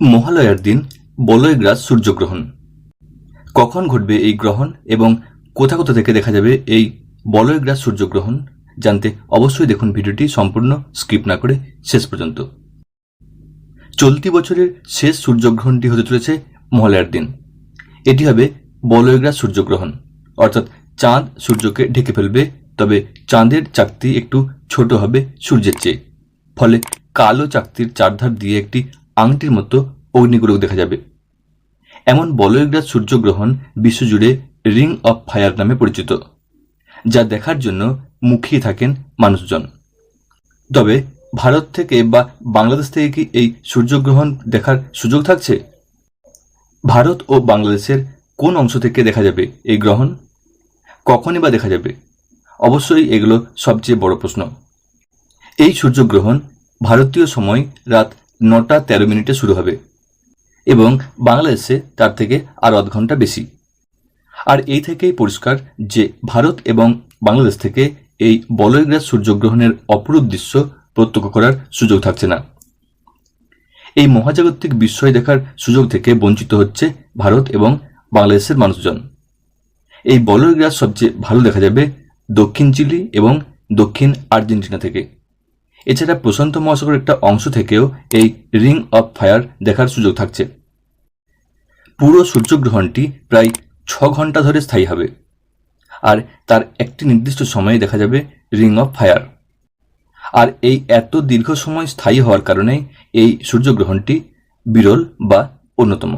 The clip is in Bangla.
মহালয়ার দিন বলয়গ্রাস সূর্যগ্রহণ। কখন ঘটবে এই গ্রহণ এবং কোথা কোথা থেকে দেখা যাবে এই বলয়গ্রাস সূর্যগ্রহণ জানতে অবশ্যই দেখুন ভিডিওটি সম্পূর্ণ স্কিপ না করে শেষ পর্যন্ত। চলতি বছরের শেষ সূর্যগ্রহণটি হতে চলেছে মহালয়ার দিন। এটি হবে বলয়গ্রাস সূর্যগ্রহণ। অর্থাৎ চাঁদ সূর্যকে ঢেকে ফেলবে, তবে চাঁদের চাকতি একটু ছোট হবে সূর্যের চেয়ে। ফলে কালো চাকতির চারধার দিয়ে একটি আংটির মতো অগ্নিগোলক দেখা যাবে। এমন বলয়গ্রাস সূর্যগ্রহণ বিশ্বজুড়ে রিং অফ ফায়ার নামে পরিচিত, যা দেখার জন্য মুখিয়ে থাকেন মানুষজন। তবে ভারত থেকে বা বাংলাদেশ থেকে কি এই সূর্যগ্রহণ দেখার সুযোগ থাকছে? ভারত ও বাংলাদেশের কোন অংশ থেকে দেখা যাবে এই গ্রহণ? কখনই বা দেখা যাবে? অবশ্যই এগুলো সবচেয়ে বড় প্রশ্ন। এই সূর্যগ্রহণ ভারতীয় সময় রাত নটা তেরো মিনিটে শুরু হবে। এবং বাংলাদেশে তার থেকে আর আধ ঘণ্টা বেশি। আর এই থেকেই পরিষ্কার যে ভারত এবং বাংলাদেশ থেকে এই বলয়গ্রাস সূর্যগ্রহণের অপরূপ দৃশ্য প্রত্যক্ষ করার সুযোগ থাকছে না। এই মহাজাগতিক বিস্ময় দেখার সুযোগ থেকে বঞ্চিত হচ্ছে ভারত এবং বাংলাদেশের মানুষজন। এই বলয়গ্রাস সবচেয়ে ভালো দেখা যাবে দক্ষিণ চিলি এবং দক্ষিণ আর্জেন্টিনা থেকে। এছাড়া প্রশান্ত মহাসাগরের একটা অংশ থেকেও এই রিং অফ ফায়ার দেখার সুযোগ থাকছে। পুরো সূর্যগ্রহণটি প্রায় ছ ঘণ্টা ধরে স্থায়ী হবে। আর তার একটি নির্দিষ্ট সময়ে দেখা যাবে রিং অফ ফায়ার। আর এই এত দীর্ঘ সময় স্থায়ী হওয়ার কারণে এই সূর্যগ্রহণটি বিরল বা অন্যতম।